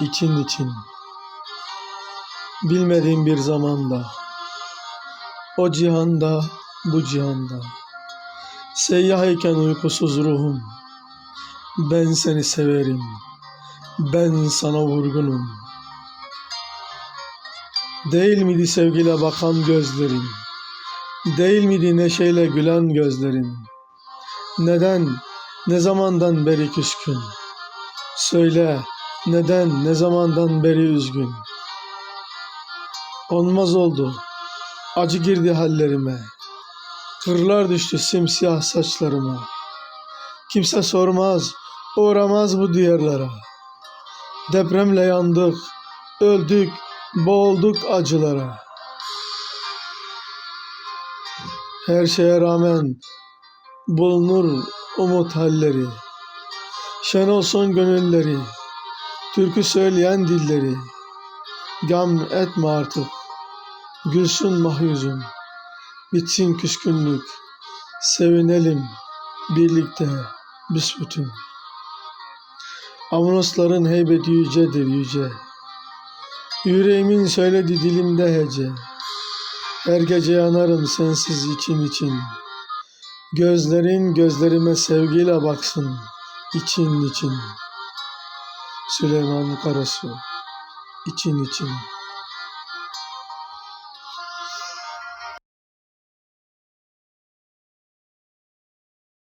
için için. Bilmediğim bir zamanda, o cihanda, bu cihanda. Seyyah iken uykusuz ruhum, ben seni severim, ben sana vurgunum. Değil miydi sevgiyle bakan gözlerin? Değil miydi neşeyle gülen gözlerin? Neden, ne zamandan beri küskün? Söyle, neden, ne zamandan beri üzgün? Olmaz oldu, acı girdi hallerime. Kırlar düştü simsiyah saçlarıma. Kimse sormaz, uğramaz bu diyarlara. Depremle yandık, öldük, boğulduk acılara. Her şeye rağmen bulunur umut halleri. Şen olsun gönülleri, türkü söyleyen dilleri. Gam etme artık, gülsün mahyuzun, bitsin küskünlük, sevinelim birlikte büsbütün. Avanosların heybeti yücedir yüce. Yüreğimin söyledi dilimde hece. Her gece yanarım sensiz için için. Gözlerin gözlerime sevgiyle baksın için için. それレマカラスを一日に